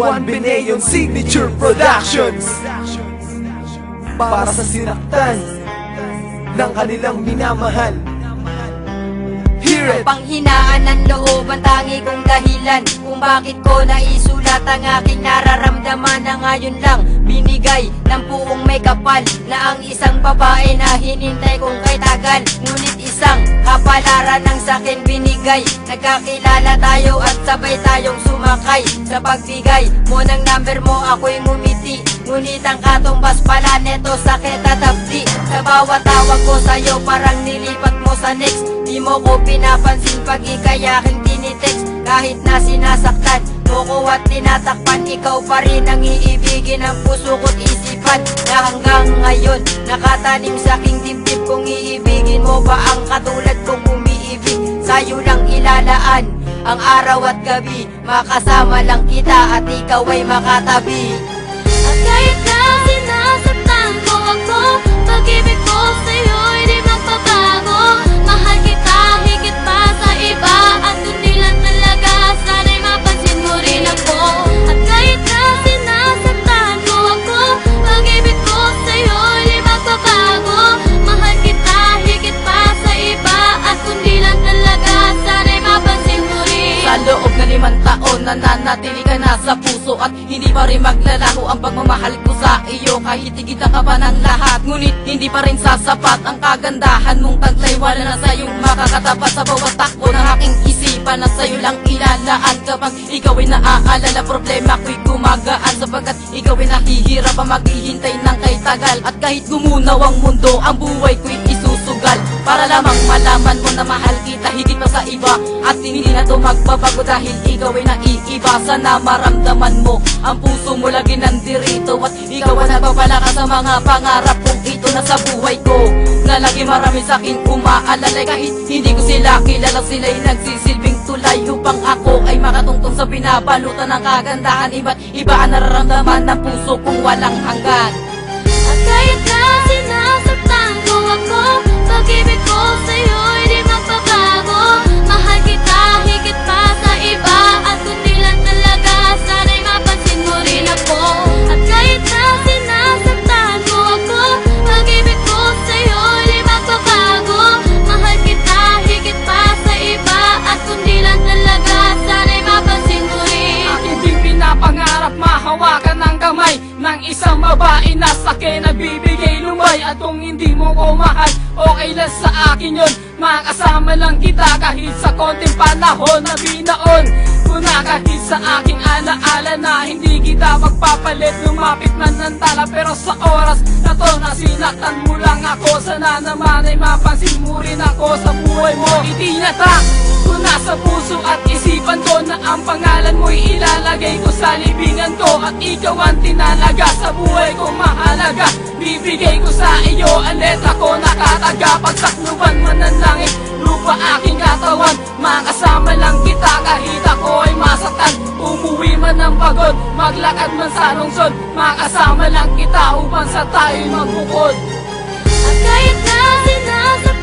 One Beneyon Signature Productions. Para sa sinaktan ng kanilang minamahal. Hear it! Panghinaan ng loob ang tangi kong dahilan Kung bakit ko naisulat ang aking nararamdaman na ngayon lang Binigay ng puong may kapal Na ang isang babae na hinintay kong kay tagal. Ngunit isang kapalaran ng sakin binigay. Nagkakilala tayo at sabay tayong sumakay. Sa pagbigay mo ng number mo ako'y ngumiti. Ngunit ang katumbas pala neto sakit at abdi. Sa bawat tawag ko sa'yo parang nilipat mo sa next. Di mo ko pinapansin pag ikay aking tinitext Kahit na sinasaktan mo ko at tinatakpan Ikaw pa rin ang iibigin ng puso ko't isipan. Na hanggang ngayon nakatanim sa aking dibdib Kung iibigin mo ba ang katulad Ilalaan ang araw at gabi Makasama lang kita at ikaw ay makatabi. At kahit na sinasaktan mo ako Pag-ibig Nananatili ka na sa puso At hindi pa rin maglalaho Ang pagmamahal ko sa iyo. Kahit higit na ka pa ng lahat Ngunit hindi pa rin sasapat Ang kagandahan mong taglay Wala na sa'yong makakatapat Sa bawat takbo ng aking isipan. Na sa'yo lang ilalaan Kapag ikaw ay naaalala Problema ko'y gumagaan. Sapagkat ikaw ay nahihirap Ang maghihintay ng kay tagal. At kahit gumunaw ang mundo Ang buhay ko'y isusugal Para lamang malaman mo na mahal kita Higit pa sa iba. At hindi na to magbabago Dahil ikaw ay naiiba. Sana maramdaman mo Ang puso mo lagi nandirito. At ikaw ang nagpapalakas sa mga pangarap kong ito na sa buhay ko. Na lagi marami sa akin umaalalay. Kahit hindi ko sila kilala Sila'y nagsisilbing tulay Upang ako ay makatungtong sa binabalutan ng kagandahan. Iba't iba ang nararamdaman ng puso kong walang hanggan babae na sakin nagbibigay lumay At kung hindi mo ko mahal, okay lang sa akin yun. Makasama lang kita kahit sa konting panahon na binaon. Kuna kahit sa aking alaala na hindi kita magpapalit Lumapit man ng tala. Pero sa oras na to na sinaktan mo lang ako. Sana naman ay mapansin mo rin ako sa buhay mo. Itinatak ko na sa puso at isipan ko na ang pangalan mo'y ilalagay ko sa libingan ko. At ikaw ang tinalaga sa buhay ko mahalaga. Bibigay ko sa iyo ang letra ko. Nakataga Pagsakluban man ng langit, lupa aking katawan Makasama lang kita. Kahit ako ay masaktan Umuwi man ng pagod, maglakad man sa lungsod Makasama lang kita. Upang sa tayo'y magbukod At kahit na sinasaktan